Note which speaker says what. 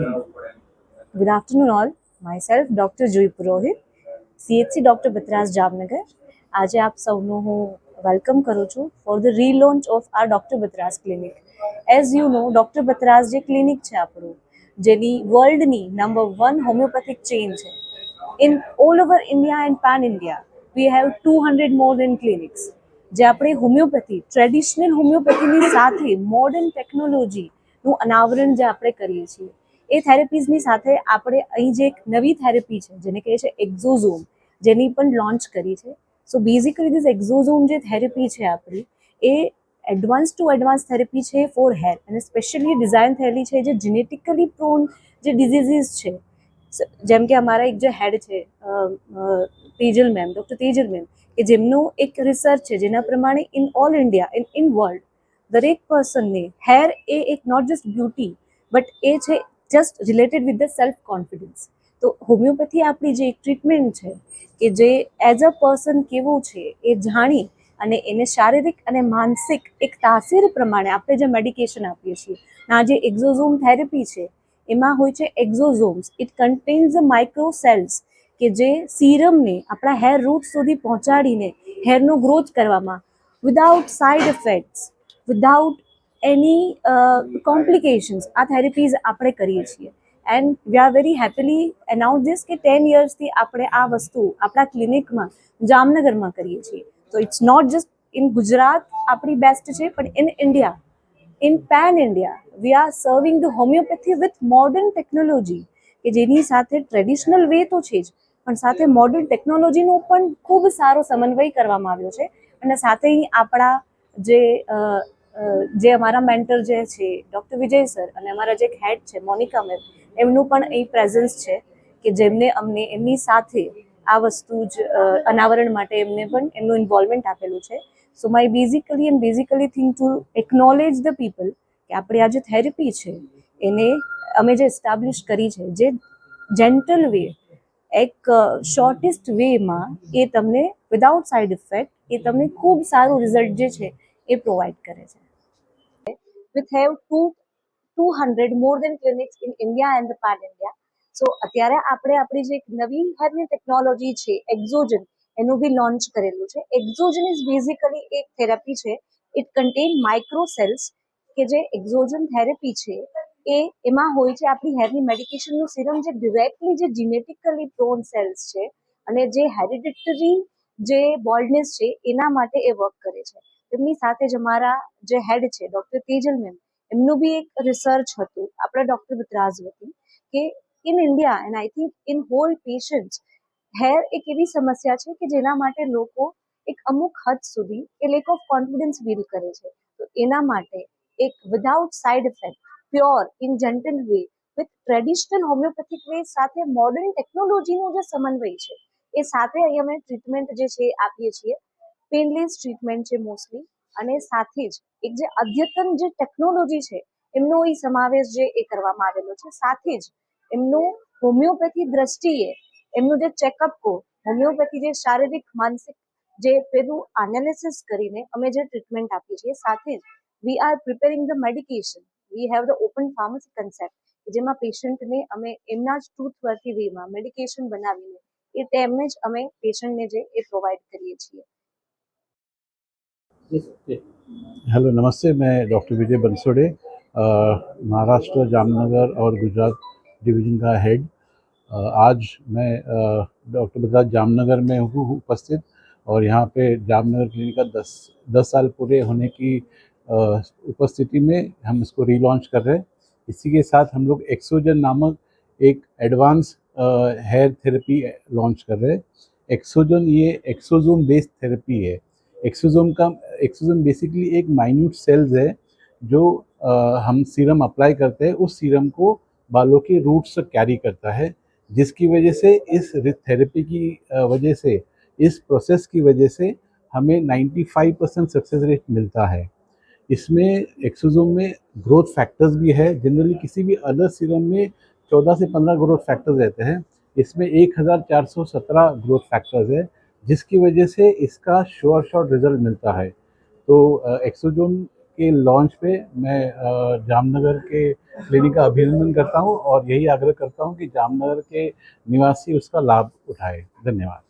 Speaker 1: Good afternoon, all. Myself, Dr. Jui Purohit, CHC Dr. Bitraj Jamnagar. આજે આપ સૌનું હું વેલકમ કરું છું for the relaunch of our doctor Batra's clinic as you know doctor Batra's જે clinic છે આપણું જેની વર્લ્ડની નંબર વન હોમિયોપેથિક ચેઇન છે in all over India and pan India we have two hundred more than clinics જે આપણે homeopathy traditional હોમિયોપેથીની સાથે modern ટેકનોલોજીનું અનાવરણ જે આપણે કરીએ છીએ એ થેરેપીઝની સાથે આપણે અહીં જે એક નવી થેરેપી છે, જેને કહે છે એક્ઝોઝોમ જેની પણ લોન્ચ કરી છે. સો બેઝિકલી ધીસ એક્ઝોઝોમ જે થેરેપી છે આપણી, એ એડવાન્સ ટુ એડવાન્સ થેરેપી છે ફોર હેર અને સ્પેશિયલી ડિઝાઇન થયેલી છે જે જીનેટિકલી પ્રોન જે ડિઝીઝીસ છે. જેમ કે અમારા એક જે હેડ છે Tejal ma'am doctor Tejal ma'am કે જેમનું એક રિસર્ચ છે જેના પ્રમાણે in all India in in world દરેક પર્સનને હેર એ એક નોટ જસ્ટ બ્યુટી બટ એ છે just related with the self confidence તો હોમિયોપેથી આપણી જે ટ્રીટમેન્ટ છે, કે જે એઝ અ પર્સન કેવું છે, એ જાણી અને એને શારીરિક અને માનસિક એક તાસીર પ્રમાણે આપણે જે મેડિકેશન આપીએ છીએ આ જે એક્ઝોઝોમ થેરેપી છે, એમાં હોય છે exosomes it contains the micro cells કે જે સીરમને આપણા હેર રૂટ સુધી પહોંચાડીને હેરનો ગ્રોથ કરવામાં without side effects without any complications આ થેરેપીઝ આપણે કરીએ છીએ. And we are very happily announce this કે ટેન યર્સથી આપણે આ વસ્તુ આપણા ક્લિનિકમાં જામનગરમાં કરીએ છીએ. તો it's not just in Gujarat આપણી બેસ્ટ છે, પણ in India in pan India we are serving the homeopathy with modern technology કે જેની સાથે ટ્રેડિશનલ વે તો છે જ, પણ સાથે મોડર્ન ટેકનોલોજીનો પણ ખૂબ સારો સમન્વય કરવામાં આવ્યો છે. અને સાથે આપણા જે જે અમારા મેન્ટર જે છે, ડૉક્ટર વિજય સર અને અમારા જે હેડ છે, મોનિકા મેમ, એમનું પણ અહીં પ્રેઝન્સ છે કે જેમને અમને એમની સાથે આ વસ્તુ જ અનાવરણ માટે એમને પણ એમનું ઇન્વોલ્વમેન્ટ આપેલું છે. So my basically and basically think to acknowledge the people કે આપણે આ જે થેરપી છે, એને અમે જે એસ્ટાબ્લિશ કરી છે, જે જેન્ટલ વે એક શોર્ટેસ્ટ વેમાં એ તમને વિધાઉટ સાઇડ ઇફેક્ટ એ તમને ખૂબ સારું રિઝલ્ટ જે છે એ પ્રોવાઈડ કરે છે. With have to two hundred more than clinics in India and the pan India so અત્યારે આપણે આપણી જે એક નવી હેરની ટેકનોલોજી છે એક્ઝોજન એનું બી લોન્ચ કરેલું છે. એક્ઝોજન ઇઝ બેઝિકલી એક થેરાપી છે. ઇટ કન્ટેન માઇક્રો સેલ્સ કે જે એક્ઝોજન થેરેપી છે, એ એમાં હોય છે આપણી હેરની મેડિકેશનનું સિરમ જે ડિરેક્ટલી જે જીનેટિકલી પ્રોન સેલ્સ છે અને જે હેરિડિટરી જે બોલ્ડનેસ છે, એના માટે એ વર્ક કરે છે. એમની સાથે જ અમારા જે હેડ છે ડૉક્ટર તેજલ મેમ એમનું બી એક રિસર્ચ હતું. આપણા ડૉક્ટર બત્રાજ વતી કે in India and I think in whole patients hair એક એવી સમસ્યા છે કે જેના માટે લોકો એક અમુક હદ સુધી એ લેક ઓફ કોન્ફિડન્સ ફીલ કરે છે. તો એના માટે એક without side effect pure in gentle way with traditional homeopathic way સાથે મોડર્ન ટેકનોલોજીનો જે સમન્વય છે એ સાથે અહીં અમે ટ્રીટમેન્ટ જે છે આપીએ છીએ. પેનલેસ ટ્રીટમેન્ટ છે મોસ્ટલી અને સાથે જ એક જે અદ્યતન જે ટેકનોલોજી છે, એમનો એ સમાવેશ જે એ કરવામાં આવેલો છે. સાથે જ એમનું હોમિયોપેથી દ્રષ્ટિએ એમનું જે ચેકઅપ કો હોમિયોપેથી જે શારીરિક, માનસિક જે પેલું એનાલિસિસ કરીને અમે જે ટ્રીટમેન્ટ આપીએ છીએ. સાથે જ we are preparing the medication we have the open pharmacy concept જેમાં પેશન્ટને અમે એમના જ ટ્રુથ વર્થી વેમાં મેડિકેશન બનાવીને એ તેમને જ અમે પેશન્ટને જે એ પ્રોવાઈડ કરીએ છીએ
Speaker 2: हेलो नमस्ते मैं डॉक्टर विजय बंसोड़े अ, महाराष्ट्र जामनगर और गुजरात डिवीज़न का हेड अ, आज मैं अ, डॉक्टर बजाज जामनगर में हूँ हूँ उपस्थित और यहाँ पे जामनगर क्लिनिक का दस दस साल पूरे होने की अ, उपस्थिति में हम इसको रीलॉन्च कर रहे हैं इसी के साथ हम लोग एक्सोजन नामक एक एडवांस हेयर थेरेपी लॉन्च कर रहे हैं। एक्सोजन ये एक्सोजोम बेस्ड थेरेपी है। एक्सोजोम का एक्सोजोम बेसिकली एक माइन्यूट सेल्स है जो अ, हम सीरम अप्लाई करते हैं। उस सीरम को बालों के रूट्स तक कैरी करता है जिसकी वजह से इस थेरेपी की वजह से इस प्रोसेस की वजह से हमें 95 परसेंट सक्सेस रेट मिलता है। इसमें एक्सोजोम में ग्रोथ फैक्टर्स भी है। जनरली किसी भी अदर सीरम में 14 से 15 ग्रोथ फैक्टर्स रहते हैं। इसमें 1417 ग्रोथ फैक्टर्स है, जिसकी वजह से इसका श्योर शॉर्ट रिज़ल्ट मिलता है। तो एक्सोजोन के लॉन्च पे मैं जामनगर के क्लिनिक का अभिनंदन करता हूँ और यही आग्रह करता हूँ कि जामनगर के निवासी उसका लाभ उठाए। धन्यवाद।